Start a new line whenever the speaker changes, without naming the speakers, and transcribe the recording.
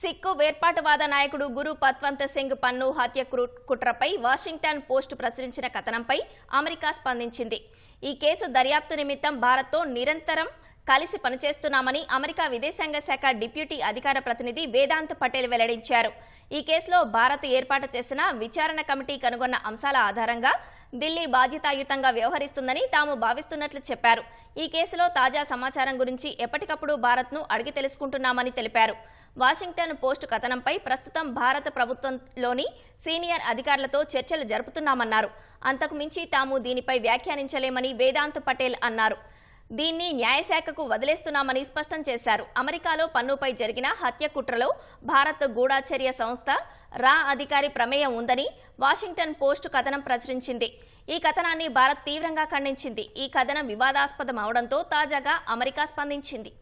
సిక్కు వేర్పాటువాద నాయకుడు గురు పత్వంత్ సింగ్ పన్ను హత్య కుట్రపై వాషింగ్టన్ పోస్ట్ ప్రచురించిన కథనంపై అమెరికా స్పందించింది. ఈ కేసు దర్యాప్తు నిమిత్తం భారత్తో నిరంతరం కలిసి పనిచేస్తున్నామని అమెరికా విదేశాంగ శాఖ డిప్యూటీ అధికార ప్రతినిధి వేదాంత్ పటేల్ వెల్లడించారు. ఈ కేసులో భారత్ ఏర్పాటు చేసిన విచారణ కమిటీ కనుగొన్న అంశాల ఆధారంగా ఢిల్లీ బాధ్యతాయుతంగా వ్యవహరిస్తుందని తాము భావిస్తున్నట్లు చెప్పారు. ఈ కేసులో తాజా సమాచారం గురించి ఎప్పటికప్పుడు భారత్ను అడిగి తెలుసుకుంటున్నామని తెలిపారు. వాషింగ్టన్ పోస్ట్ కథనంపై ప్రస్తుతం భారత ప్రభుత్వంలోని సీనియర్ అధికారులతో చర్చలు జరుపుతున్నామన్నారు. అంతకుమించి తాము దీనిపై వ్యాఖ్యానించలేమని వేదాంత్ పటేల్ అన్నారు. దీన్ని న్యాయశాఖకు వదిలేస్తున్నామని స్పష్టం చేశారు. అమెరికాలో పన్నుపై జరిగిన హత్య కుట్రలో భారత్ గూఢాచర్య సంస్థ రా అధికారి ప్రమేయం ఉందని వాషింగ్టన్ పోస్ట్ కథనం ప్రచురించింది. ఈ కథనాన్ని భారత్ తీవ్రంగా ఖండించింది. ఈ కథనం వివాదాస్పదం అవడంతో తాజాగా అమెరికా స్పందించింది.